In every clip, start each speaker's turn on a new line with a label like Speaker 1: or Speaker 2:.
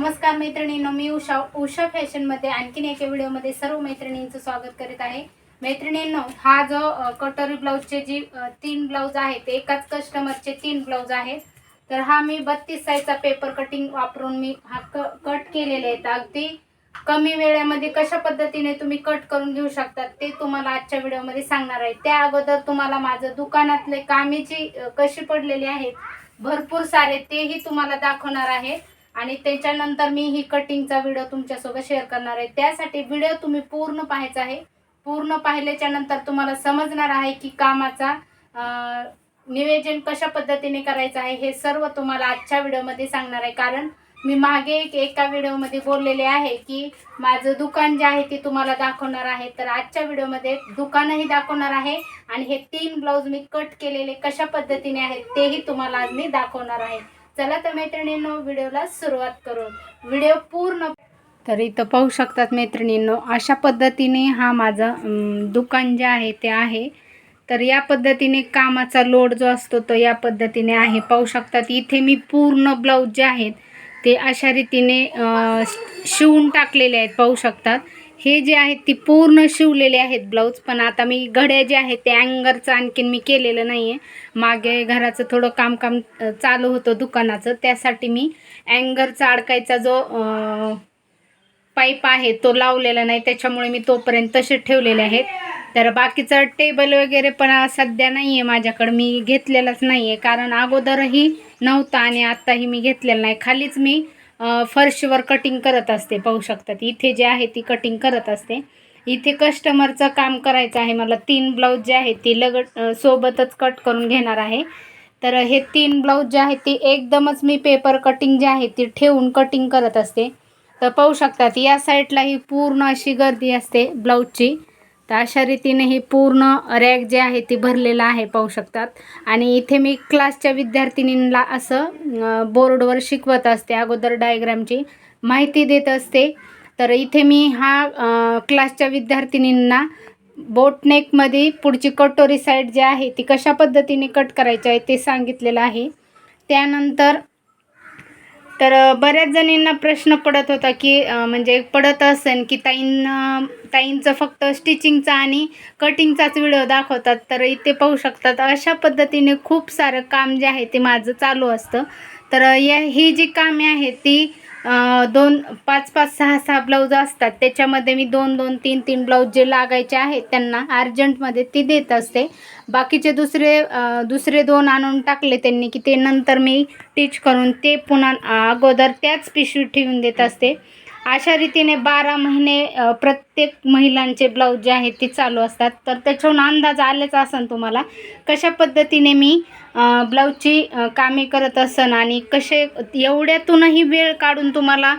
Speaker 1: नमस्कार मैत्रिणींनो मी उषा उषा फॅशनमध्ये आणखीन एका व्हिडिओमध्ये सर्व मैत्रिणींचं स्वागत करीत आहे. मैत्रिणींनो हा जो कटोरी ब्लाऊजचे जी तीन ब्लाऊज आहेत एकाच कस्टमरचे तीन ब्लाऊज आहेत. तर हा मी बत्तीस साईजचा पेपर कटिंग वापरून मी हा क कट केलेले आहेत. अगदी कमी वेळेमध्ये कशा पद्धतीने तुम्ही कट करून घेऊ शकतात ते तुम्हाला आजच्या व्हिडिओमध्ये सांगणार आहे. त्या अगोदर तुम्हाला माझं दुकानातले कामे जी कशी पडलेली आहेत भरपूर सारे तेही तुम्हाला दाखवणार आहे. आणि त्याच्यानंतर मी ही कटिंगचा व्हिडिओ तुमच्यासोबत शेअर करणार आहे. त्यासाठी व्हिडिओ तुम्ही पूर्ण पाहायचा आहे. पूर्ण पाहिल्याच्या नंतर तुम्हाला समजणार आहे की कामाचा निवेदन नियोजन कशा पद्धतीने करायचं आहे हे सर्व तुम्हाला आजच्या व्हिडिओमध्ये सांगणार आहे. कारण मी मागे एक एका व्हिडिओमध्ये बोललेले आहे की माझं दुकान जे आहे ते तुम्हाला दाखवणार आहे. तर आजच्या व्हिडिओमध्ये दुकानही दाखवणार आहे आणि हे तीन ब्लाऊज मी कट केलेले कशा पद्धतीने आहेत तेही तुम्हाला आज मी दाखवणार आहे. चला तर मैत्रिणींनो व्हिडिओला सुरुवात करू. व्हिडिओ पूर्ण तर इथं पाहू शकतात मैत्रिणींनो अशा पद्धतीने हा माझं दुकान जे आहे ते आहे. तर या पद्धतीने कामाचा लोड जो असतो तो या पद्धतीने आहे. पाहू शकतात इथे मी पूर्ण ब्लाऊज जे आहेत ते अशा रीतीने शिवून टाकलेले आहेत. पाहू शकतात. हे जे आहेत ती पूर्ण शिवलेले आहेत ब्लाऊज पण आता मी घड्या जे आहेत ते अँगरचं आणखीन मी केलेलं नाही आहे मागे घराचं थोडं काम काम चालू होतं दुकानाचं. त्यासाठी मी अँगरचा अडकायचा जो पाईप आहे तो लावलेला नाही. त्याच्यामुळे मी तोपर्यंत तसे ठेवलेले आहेत. तर बाकीचं टेबल वगैरे पण सध्या नाही आहे माझ्याकडं. मी घेतलेलाच नाही आहे कारण अगोदरही नव्हता आणि आत्ताही मी घेतलेलं नाही. खालीच मी फर्शवर कटिंग करत असते पाहू शकतात इथे जे आहे ती कटिंग करत असते. इथे कस्टमरचं काम करायचं आहे मला तीन ब्लाऊज जे आहेत ती लगट सोबतच कट करून घेणार आहे. तर हे तीन ब्लाऊज जे आहेत ते एकदमच मी पेपर कटिंग जे आहे ती ठेवून कटिंग करत असते. तर पाहू शकतात या साईडलाही पूर्ण अशी गर्दी असते ब्लाऊजची तर अशा रीतीने ही पूर्ण रॅक जे आहे ती भरलेलं आहे पाहू शकतात. आणि इथे मी क्लासच्या विद्यार्थिनींना असं बोर्डवर शिकवत असते अगोदर डायग्रामची माहिती देत असते. तर इथे मी हा क्लासच्या विद्यार्थिनींना बोटनेकमध्ये पुढची कटोरी साईड जी आहे ती कशा पद्धतीने कट करायची आहे ते सांगितलेलं आहे. त्यानंतर तर बऱ्याच जणींना प्रश्न पडत होता की म्हणजे पडत असेल की ताईंना ताईंचं फक्त स्टिचिंगचा आणि कटिंगचाच व्हिडिओ दाखवतात तर इथे पाहू शकतात. अशा पद्धतीने खूप सारं काम जे आहे ते माझं चालू असतं. तर या ही जी कामे आहेत ती दोन पाच पाच सहा सहा ब्लाऊज असतात. त्याच्यामध्ये मी दोन दोन तीन तीन ब्लाऊज जे लागायचे आहेत त्यांना अर्जंटमध्ये ती देत असते. बाकीचे दुसरे दुसरे दोन आणून टाकले त्यांनी की ते नंतर मी टीच करून ते पुन्हा अगोदर त्याच पिशवी ठेवून देत असते. अशा रीतीने बारा महिने प्रत्येक महिलांचे ब्लाऊज जे आहेत ते चालू असतात. तर त्याच्याहून अंदाज आलेच असन तुम्हाला कशा पद्धतीने मी ब्लाऊजची कामे करत असन आणि कसे एवढ्यातूनही वेळ काढून तुम्हाला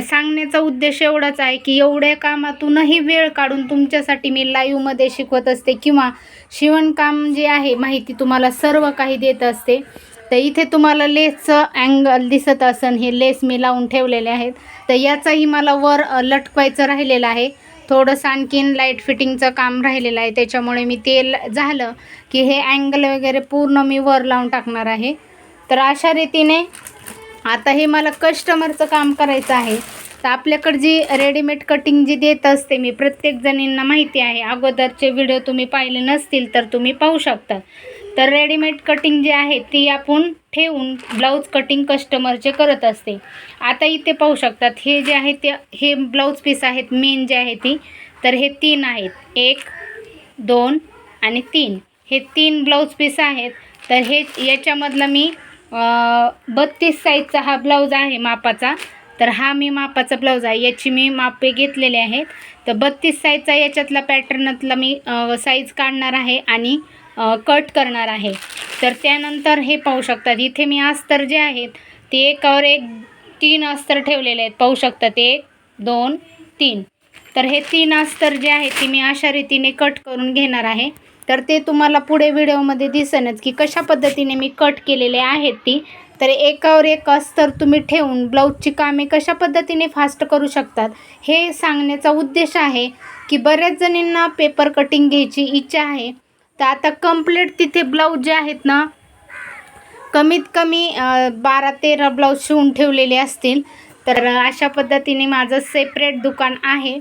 Speaker 1: सांगण्याचा उद्देश एवढाच आहे की एवढ्या कामातूनही वेळ काढून तुमच्यासाठी मी लाईव्हमध्ये शिकवत असते किंवा शिवणकाम जे आहे माहिती तुम्हाला सर्व काही देत असते. तर इथे तुम्हाला लेसचं अँगल दिसत असन. हे लेस मी लावून ठेवलेले आहेत. तर याचाही मला वर लटकवायचं राहिलेलं आहे. थोडंसं आणखीन लाइट फिटिंगचं काम राहिलेलं आहे. त्याच्यामुळे मी ते ल- झालं की हे अँगल वगैरे पूर्ण मी वर लावून टाकणार आहे. तर अशा रीतीने आता हे मला कस्टमरचं काम करायचं आहे. तर आपल्याकडे जी रेडीमेड कटिंग जी देत असते मी प्रत्येक जणींना माहिती आहे. अगोदरचे व्हिडिओ तुम्ही पाहिले नसतील तर तुम्ही पाहू शकता. तर रेडीमेड कटिंग जी आहे ती आपण ठेवून ब्लाऊज कटिंग कस्टमरचे करत असते. आता इथे पाहू शकतात हे जे आहे ते हे ब्लाऊज पीस आहेत मेन जे आहे ती. तर हे तीन आहेत. एक दोन आणि तीन. हे तीन ब्लाऊज पीस आहेत. तर हे याच्यामधलं मी बत्तीस साईजचा हा ब्लाऊज आहे मापाचा. तर हा मी मापाचा ब्लाऊज आहे. याची मी मापे घेतलेले आहेत. तर बत्तीस साईजचा याच्यातला पॅटर्नातला मी साईज काढणार आहे आणि कट करणार आहे. तर त्यानंतर हे पाहू शकतात. इथे मी अस्तर जे आहेत ते एकावर एक तीन अस्तर ठेवलेले आहेत. पाहू शकतात. एक दोन तीन. तर हे तीन अस्तर जे आहे ते मी अशा रीतीने कट करून घेणार आहे. तर ते तुम्हाला पुढे व्हिडिओमध्ये दिसेनच की कशा पद्धतीने मी कट केलेले आहेत ती. तर एकावर एक अस्तर तुम्ही ठेवून ब्लाऊजची कामे कशा पद्धतीने फास्ट करू शकतात हे सांगण्याचा उद्देश आहे की बऱ्याच जणींना पेपर कटिंग घ्यायची इच्छा आहे. तर आता कंप्लीट तिथे ब्लाऊज जे आहेत ना कमीत कमी बारा तेरा ब्लाऊज शिवून ठेवलेले असतील. तर अशा पद्धतीने माझं सेपरेट दुकान आहे.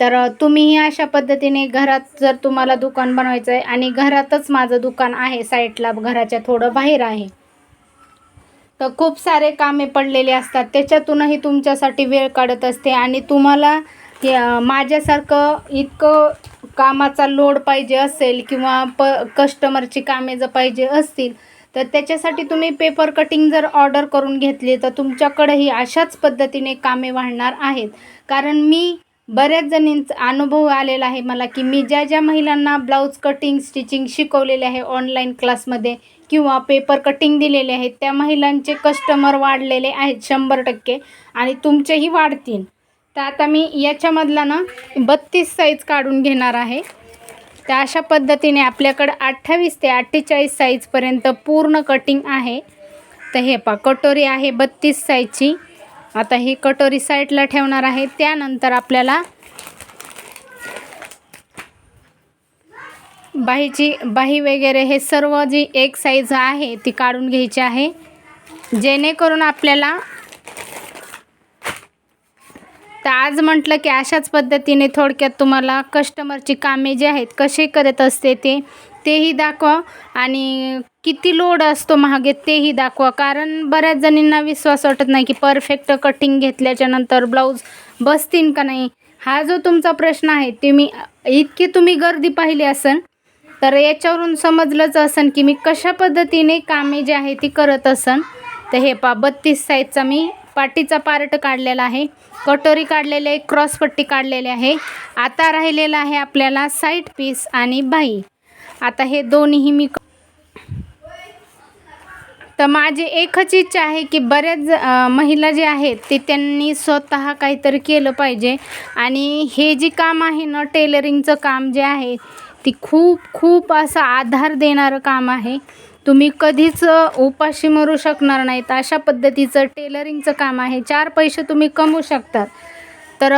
Speaker 1: तर तुम्हीही अशा पद्धतीने घरात जर तुम्हाला दुकान बनवायचं आहे आणि घरातच माझं दुकान आहे साईटला घराच्या थोडं बाहेर आहे. तर खूप सारे कामे पडलेले असतात. त्याच्यातूनही तुमच्यासाठी वेळ काढत असते आणि तुम्हाला की माझ्यासारखं इतकं कामाचा लोड पाहिजे असेल किंवा प कस्टमरची कामे जर पाहिजे असतील तर त्याच्यासाठी तुम्ही पेपर कटिंग जर ऑर्डर करून घेतली तर तुमच्याकडेही अशाच पद्धतीने कामे वाढणार आहेत. कारण मी बऱ्याच जणींचा अनुभव आलेला आहे मला की मी ज्या ज्या महिलांना ब्लाऊज कटिंग स्टिचिंग शिकवलेले आहे ऑनलाईन क्लासमध्ये किंवा पेपर कटिंग दिलेले आहेत त्या महिलांचे कस्टमर वाढलेले आहेत शंभर टक्के आणि तुमचेही वाढतील. तर आता मी याच्यामधला ना बत्तीस साईज काढून घेणार आहे. तर अशा पद्धतीने आपल्याकडं अठ्ठावीस ते अठ्ठेचाळीस साईजपर्यंत पूर्ण कटिंग आहे. तर हे पा कटोरी आहे बत्तीस साईजची आता ही कटोरी साईडला ठेवणार आहे. त्यानंतर आपल्याला बाहीची बाही वगैरे हे सर्व जी एक साईज आहे ती काढून घ्यायची आहे. जेणेकरून आपल्याला तर आज म्हटलं की अशाच पद्धतीने थोडक्यात तुम्हाला कस्टमरची कामे जे आहेत कसे करत असते ते तेही दाखवा आणि किती लोड असतो महागे तेही दाखवा. कारण बऱ्याच जणींना विश्वास वाटत नाही की परफेक्ट कटिंग घेतल्याच्या नंतर ब्लाऊज बसतील का नाही? हा जो तुमचा प्रश्न आहे ते मी इतकी तुम्ही गर्दी पाहिली असन तर याच्यावरून समजलंच असन की मी कशा पद्धतीने कामे जे आहे ती करत असन. तर हे पा बत्तीस साईजचा मी पाटीचा पार्ट काढलेला आहे. कटोरी काढलेली आहे क्रॉसपट्टी काढलेली आहे. आता राहिलेला आहे आपल्याला साईड पीस आणि बाई. आता हे दोन्हीही मी तर माझी एकच इच्छा आहे की बऱ्याच महिला जे आहेत ते त्यांनी स्वतः काहीतरी केलं पाहिजे. आणि हे जे काम आहे ना टेलरिंगचं काम जे आहे ती खूप खूप असं आधार देणारं काम आहे. तुम्ही कधीच उपाशी मरू शकणार नाहीत. अशा पद्धतीचं टेलरिंगचं काम आहे. चार पैसे तुम्ही कमवू शकतात. तर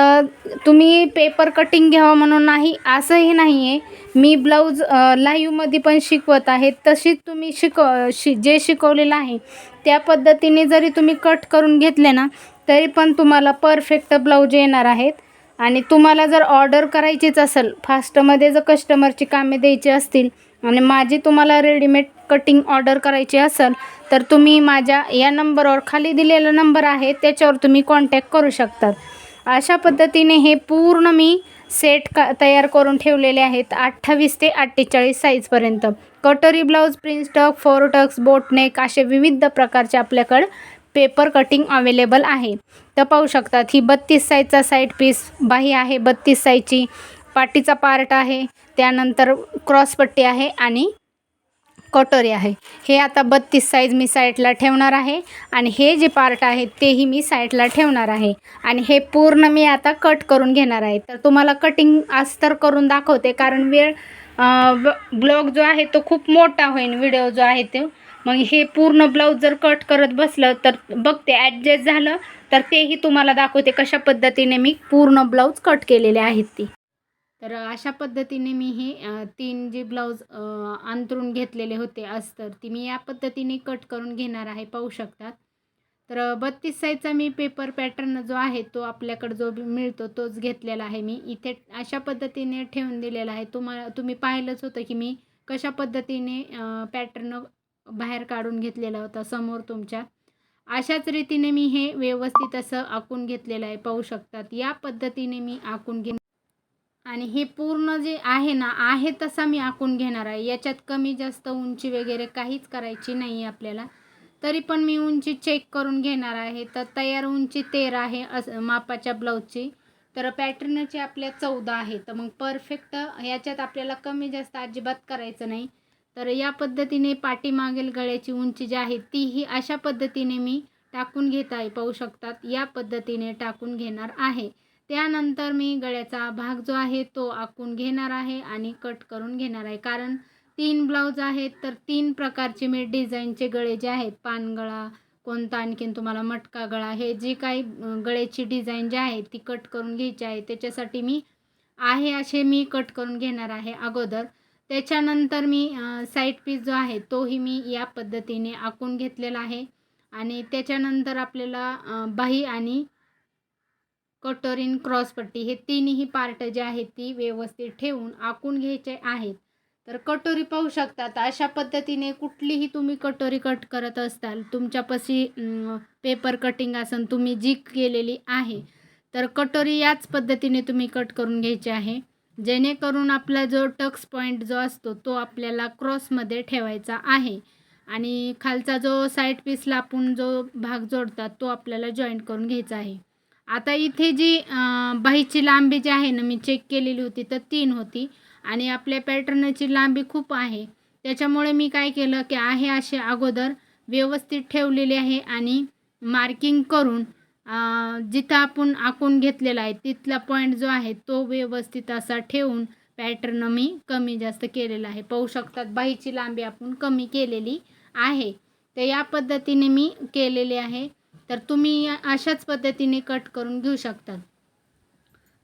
Speaker 1: तुम्ही पेपर कटिंग घ्यावं म्हणून नाही असंही नाही आहे मी ब्लाऊज लाईवमध्ये पण शिकवत आहे. तशीच तुम्ही शिक शि जे शिकवलेलं आहे त्या पद्धतीने जरी तुम्ही कट करून घेतले ना तरी पण तुम्हाला परफेक्ट ब्लाऊज येणार आहेत. आणि तुम्हाला जर ऑर्डर करायचीच असेल फास्टमध्ये जर कस्टमरची कामे द्यायची असतील आणि माझी तुम्हाला रेडीमेड कटिंग ऑर्डर करायची असेल तर तुम्ही माझ्या या नंबरवर खाली दिलेला नंबर आहे त्याच्यावर तुम्ही कॉन्टॅक्ट करू शकतात अशा पद्धतीने हे पूर्ण मी सेट का तयार करून ठेवलेले आहेत अठ्ठावीस ते अठ्ठेचाळीस साईजपर्यंत कटोरी blouse prince tuck four tucks boatneck असे विविध प्रकारचे आपल्याकडं पेपर कटिंग अवेलेबल आहे. तर पाहू शकतात ही बत्तीस साईजचा साईड पीस बाही आहे बत्तीस साईजची पाटीचा पार्ट आहे त्यानंतर क्रॉसपट्टी आहे आणि कटोरी आहे. हे आता बत्तीस साईज मी साईडला ठेवणार आहे आणि हे जे पार्ट आहे तेही मी साईडला ठेवणार आहे. आणि हे पूर्ण मी आता कट करून घेणार आहे. तर तुम्हाला कटिंग आज तर करून दाखवते कारण वेळ ब्लॉग जो आहे तो खूप मोठा होईल व्हिडिओ जो आहे तो. मग हे पूर्ण ब्लाऊज जर कट करत बसलं तर बघते ॲडजस्ट झालं तर तेही तुम्हाला दाखवते कशा पद्धतीने मी पूर्ण ब्लाऊज कट केलेले आहेत ती. तर अशा पद्धतीने मी हे तीन जे ब्लाऊज अंतरून घेतलेले होते अस्तर ती मी या पद्धतीने कट करून घेणार आहे पाहू शकतात. तर बत्तीस साईजचा मी पेपर पॅटर्न जो आहे तो आपल्याकडं जो मिळतो तोच घेतलेला आहे मी. इथे अशा पद्धतीने ठेवून दिलेला आहे. तुम्हाला तुम्ही पाहिलंच होतं की मी कशा पद्धतीने पॅटर्न बाहेर काढून घेतलेला होता समोर तुमच्या. अशाच रीतीने मी हे व्यवस्थित असं आखून घेतलेलं आहे पाहू शकतात. या पद्धतीने मी आखून घे आणि हे पूर्ण जे आहे ना आहे तसा मी आखून घेणार आहे. याच्यात कमी जास्त उंची वगैरे काहीच करायची नाही आहे आपल्याला. तरी पण मी उंची चेक करून घेणार आहे. तर तयार उंची तेरा आहे असं मापाच्या ब्लाऊजची तर पॅटर्नची आपल्या चौदा आहे. तर मग परफेक्ट याच्यात आपल्याला कमी जास्त अजिबात करायचं नाही. तर या पद्धतीने पाठीमागील गळ्याची उंची जी आहे तीही अशा पद्धतीने मी टाकून घेत आहे. पाहू शकतात या पद्धतीने टाकून घेणार आहे. त्यानंतर मी गळ्याचा भाग जो आहे तो आखून घेणार आहे आणि कट करून घेणार आहे. कारण तीन ब्लाऊज आहेत तर तीन प्रकारचे मी डिझाईनचे गळे जे आहेत पानगळा कोणता आणखीन तुम्हाला मटका गळा हे जी काही गळ्याची डिझाईन जी आहे ती कट करून घ्यायची आहे. त्याच्यासाठी मी आहे असे मी कट करून घेणार आहे अगोदर. त्याच्यानंतर मी साईड पीस जो आहे तोही मी या पद्धतीने आखून घेतलेला आहे. आणि त्याच्यानंतर आपल्याला बाही आणि कटोरीन क्रॉसपट्टी हे तिन्ही पार्ट जे आहेत ती व्यवस्थित ठेवून आखून घ्यायचे आहेत. तर कटोरी पाहू शकतात अशा पद्धतीने कुठलीही तुम्ही कटोरी कट करत असताल तुमच्यापाशी पेपर कटिंग असेल तुम्ही जी केलेली आहे तर कटोरी याच पद्धतीने तुम्ही कट करून घ्यायची आहे. जेणेकरून आपला जो टक्स पॉईंट जो असतो तो आपल्याला क्रॉसमध्ये ठेवायचा आहे. आणि खालचा जो साईड पीसला आपण जो भाग जोडतात तो आपल्याला जॉईंट करून घ्यायचा आहे. आता इथे जी बाईची बाहीची लांबी जी आहे ना मी चेक केलेली होती तर तीन होती. आणि आपल्या पॅटर्नची लांबी खूप आहे. त्याच्यामुळे मी काय केलं की आहे असे अगोदर व्यवस्थित ठेवलेले आहे आणि मार्किंग करून जिथं आपण आखून घेतलेला आहे तिथला पॉईंट जो आहे तो व्यवस्थित असा ठेवून पॅटर्न मी कमी जास्त केलेला आहे. पाहू शकतात बाहीची लांबी आपण कमी केलेली आहे. तर या पद्धतीने मी केलेले आहे. तर तुम्ही अशाच पद्धतीने कट करून घेऊ शकतात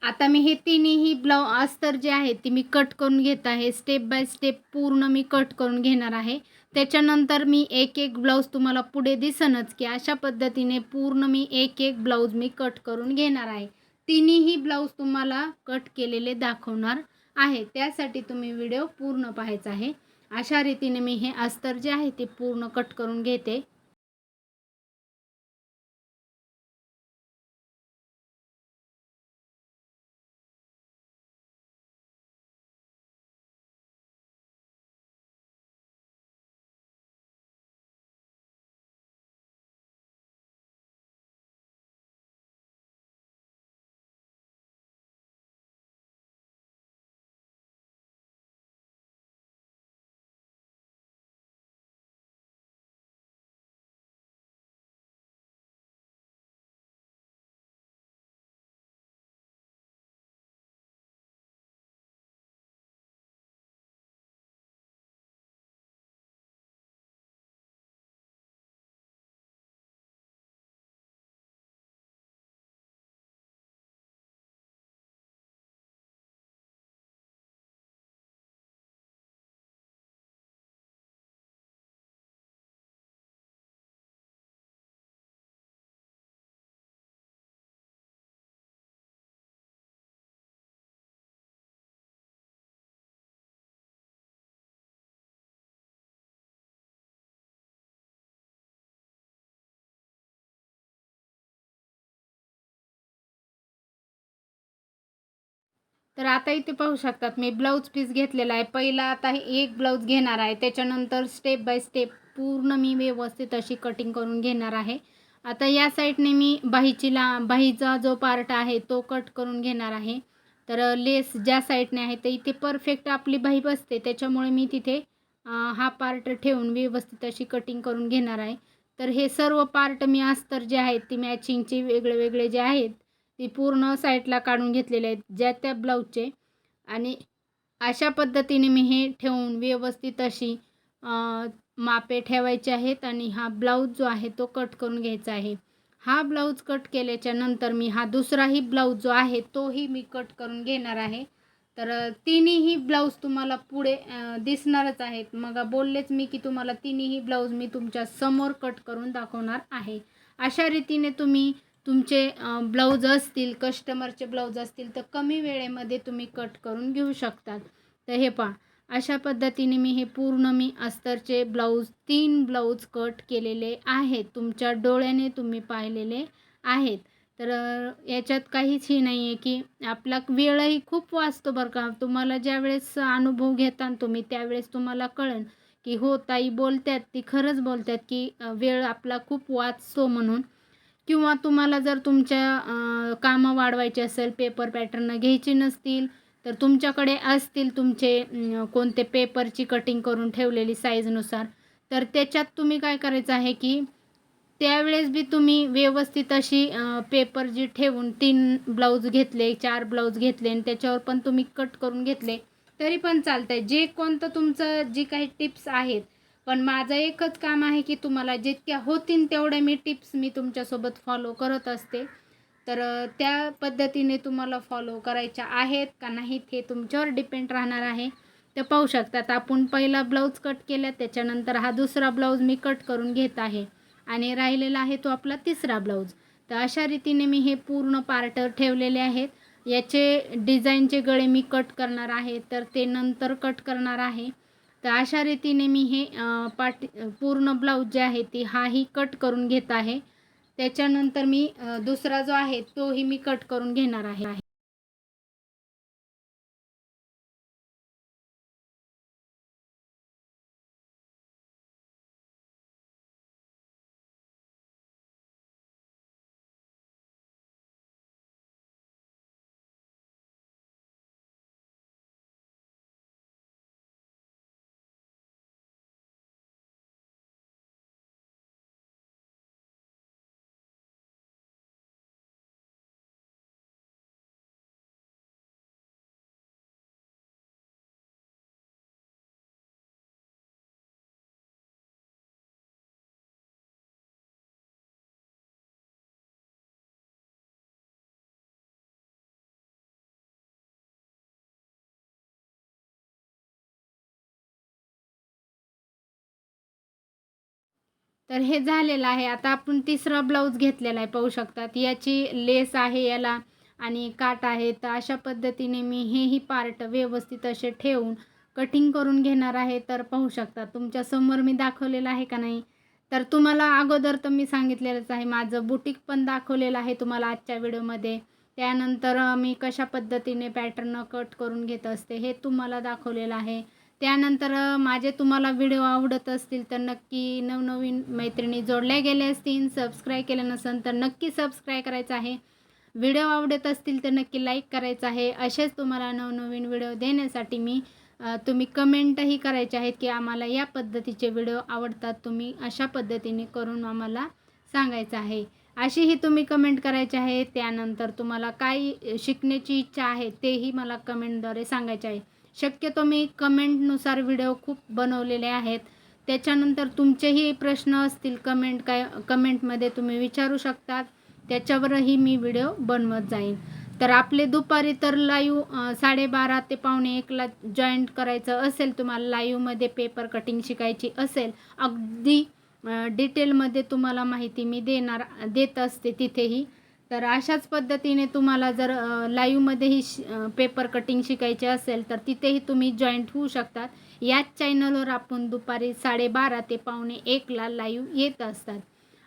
Speaker 1: आता मी हे तिन्ही ब्लाउ अस्तर जे आहे ती मी कट करून घेत आहे. स्टेप बाय स्टेप पूर्ण मी कट करून घेणार आहे. त्याच्यानंतर मी एक एक ब्लाऊज तुम्हाला पुढे दिसनच की अशा पद्धतीने पूर्ण मी एक एक ब्लाऊज मी कट करून घेणार आहे. तिन्ही ब्लाऊज तुम्हाला कट केलेले दाखवणार आहे. त्यासाठी तुम्ही व्हिडिओ पूर्ण पाहायचा आहे. अशा रीतीने मी हे अस्तर जे आहे ते पूर्ण कट करून घेते. तर आता इथे पाहू शकतात मी ब्लाऊज पीस घेतलेला आहे. पहिला आता हे एक ब्लाऊज घेणार आहे. त्याच्यानंतर स्टेप बाय स्टेप पूर्ण मी व्यवस्थित अशी कटिंग करून घेणार आहे. आता या साईडने मी बाहीची ला बाहीचा जो पार्ट आहे तो कट करून घेणार आहे. तर लेस ज्या साईडने आहे तर इथे परफेक्ट आपली बाही बसते. त्याच्यामुळे मी तिथे हा पार्ट ठेवून व्यवस्थित अशी कटिंग करून घेणार आहे. तर हे सर्व पार्ट मी अस्तर जे आहेत ती मॅचिंगचे वेगळे वेगळे जे आहेत ती पूर्ण साईडला काढून घेतलेले आहेत ज्या त्या ब्लाऊजचे. आणि अशा पद्धतीने मी हे ठेवून व्यवस्थित अशी मापे ठेवायचे आहेत आणि हा ब्लाऊज जो आहे तो कट करून घ्यायचा आहे. हा ब्लाऊज कट केल्याच्यानंतर मी हा दुसराही ब्लाऊज जो आहे तोही मी कट करून घेणार आहे. तर तिन्हीही ब्लाऊज तुम्हाला पुढे दिसणारच आहेत. मग बोललेच मी की तुम्हाला तिन्हीही ब्लाऊज मी तुमच्यासमोर कट करून दाखवणार आहे. अशा रीतीने तुम्ही तुमचे ब्लाऊज असतील कस्टमरचे ब्लाऊज असतील तर कमी वेळेमध्ये तुम्ही कट करून घेऊ शकतात. तर हे पहा अशा पद्धतीने मी हे पूर्ण मी अस्तरचे ब्लाऊज तीन ब्लाऊज कट केलेले आहेत. तुमच्या डोळ्याने तुम्ही पाहिलेले आहेत. तर याच्यात काहीच ही नाही आहे की आपला वेळही खूप वाचतो बरं का. तुम्हाला ज्यावेळेस अनुभव घेता तुम्ही त्यावेळेस तुम्हाला कळेल की हो ताई बोलतात ती खरंच बोलतात की वेळ आपला खूप वाचतो म्हणून. किंवा तुम्हाला जर तुमच्या कामं वाढवायची असेल पेपर पॅटर्न घ्यायची नसतील तर तुमच्याकडे असतील तुमचे कोणते पेपरची कटिंग करून ठेवलेली साईजनुसार तर त्याच्यात तुम्ही काय करायचं आहे की त्यावेळेस बी तुम्ही व्यवस्थित अशी पेपर जी ठेवून तीन ब्लाऊज घेतले चार ब्लाऊज घेतले आणि त्याच्यावर पण तुम्ही कट करून घेतले तरी पण चालतंय. जे कोणतं तुमचं जी काही टिप्स आहेत पण माझं एकच काम आहे की तुम्हाला जितक्या होतील तेवढ्या मी टिप्स मी तुमच्यासोबत फॉलो करत असते. तर त्या पद्धतीने तुम्हाला फॉलो करायच्या आहेत का नाहीत हे तुमच्यावर डिपेंड राहणार आहे. तर पाहू शकतात आपण पहिला ब्लाऊज कट केला त्याच्यानंतर हा दुसरा ब्लाऊज मी कट करून घेत आहे. आणि राहिलेला आहे तो आपला तिसरा ब्लाऊज तर अशा रीतीने मी हे पूर्ण पार्ट ठेवलेले आहेत. याचे डिझाईनचे गळे मी कट करणार आहे तर ते नंतर कट करणार आहे. तर अशा रीतीने मी हे अ, पाटी पूर्ण ब्लाऊज जे आहे ती हाही कट करून घेत आहे. त्याच्यानंतर मी दुसरा जो आहे तोही मी कट करून घेणार आहे. तर हे झालेलं आहे. आता आपण तिसरा ब्लाऊज घेतलेला आहे पाहू शकतात याची लेस आहे याला आणि काट आहे. तर अशा पद्धतीने मी हेही पार्ट व्यवस्थित असे ठेवून कटिंग करून घेणार आहे. तर पाहू शकता तुमच्यासमोर मी दाखवलेलं आहे का नाही? तर तुम्हाला अगोदर तर मी सांगितलेलंच आहे माझं बुटीक पण दाखवलेलं आहे तुम्हाला आजच्या व्हिडिओमध्ये. त्यानंतर मी कशा पद्धतीने पॅटर्न कट करून घेत असते हे तुम्हाला दाखवलेलं आहे. त्यानंतर माझे तुम्हाला व्हिडिओ आवडत असतील तर नक्की नवनवीन मैत्रिणी जोडल्या गेल्या असतील सबस्क्राईब केलं नसेल तर नक्की सबस्क्राईब करायचं आहे. व्हिडिओ आवडत असतील तर नक्की लाईक करायचं आहे. असेच तुम्हाला नवनवीन व्हिडिओ देण्यासाठी मी तुम्ही कमेंटही करायचे आहेत की आम्हाला या पद्धतीचे व्हिडिओ आवडतात तुम्ही अशा पद्धतीने करून आम्हाला सांगायचं आहे. अशीही तुम्ही कमेंट करायचे आहे त्यानंतर तुम्हाला काय शिकण्याची इच्छा आहे तेही मला कमेंटद्वारे सांगायचे आहे. शक्यतो मी कमेंटनुसार व्हिडिओ खूप बनवलेले आहेत. त्याच्यानंतर तुमचेही प्रश्न असतील कमेंट काय कमेंटमध्ये तुम्ही विचारू शकतात. त्याच्यावरही मी व्हिडिओ बनवत जाईन. तर आपले दुपारी तर लाईव्ह साडेबारा ते पावणे एकला जॉईंट करायचं असेल तुम्हाला लाईव्हमध्ये पेपर कटिंग शिकायची असेल अगदी डिटेलमध्ये तुम्हाला माहिती मी देणार देत असते तिथेही. तर अशाच पद्धतीने तुम्हाला जर लाईव्हमध्येही शि पेपर कटिंग शिकायचे असेल तर तिथेही तुम्ही जॉईंट होऊ शकतात. याच चॅनलवर आपण दुपारी साडेबारा ते पावणे एकला लाईव्ह येत असतात.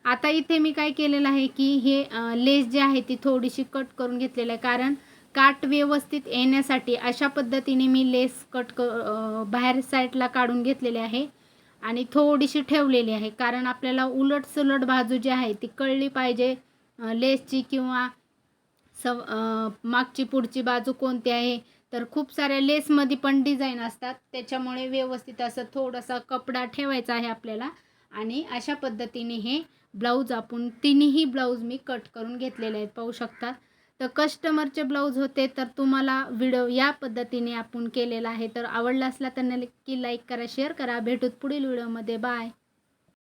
Speaker 1: आता इथे मी काय केलेलं आहे की हे लेस जी आहे ती थोडीशी कट करून घेतलेलं आहे. कारण काट व्यवस्थित येण्यासाठी अशा पद्धतीने मी लेस कट क बाहेर साईडला काढून घेतलेले आहे. आणि थोडीशी ठेवलेली आहे. कारण आपल्याला उलट सुलट बाजू जी आहे ती कळली पाहिजे. लेसची किंवा सव मागची पुढची बाजू कोणती आहे तर खूप साऱ्या लेसमध्ये पण डिझाईन असतात. त्याच्यामुळे व्यवस्थित असं थोडासा कपडा ठेवायचा आहे आपल्याला. आणि अशा पद्धतीने हे ब्लाऊज आपण तिन्ही ब्लाऊज मी कट करून घेतलेले आहेत पाहू शकतात. तर कस्टमरचे ब्लाऊज होते तर तुम्हाला व्हिडिओ या पद्धतीने आपण केलेला आहे. तर आवडला असला तर नक्की लाईक करा शेअर करा. भेटूत पुढील व्हिडिओमध्ये. बाय.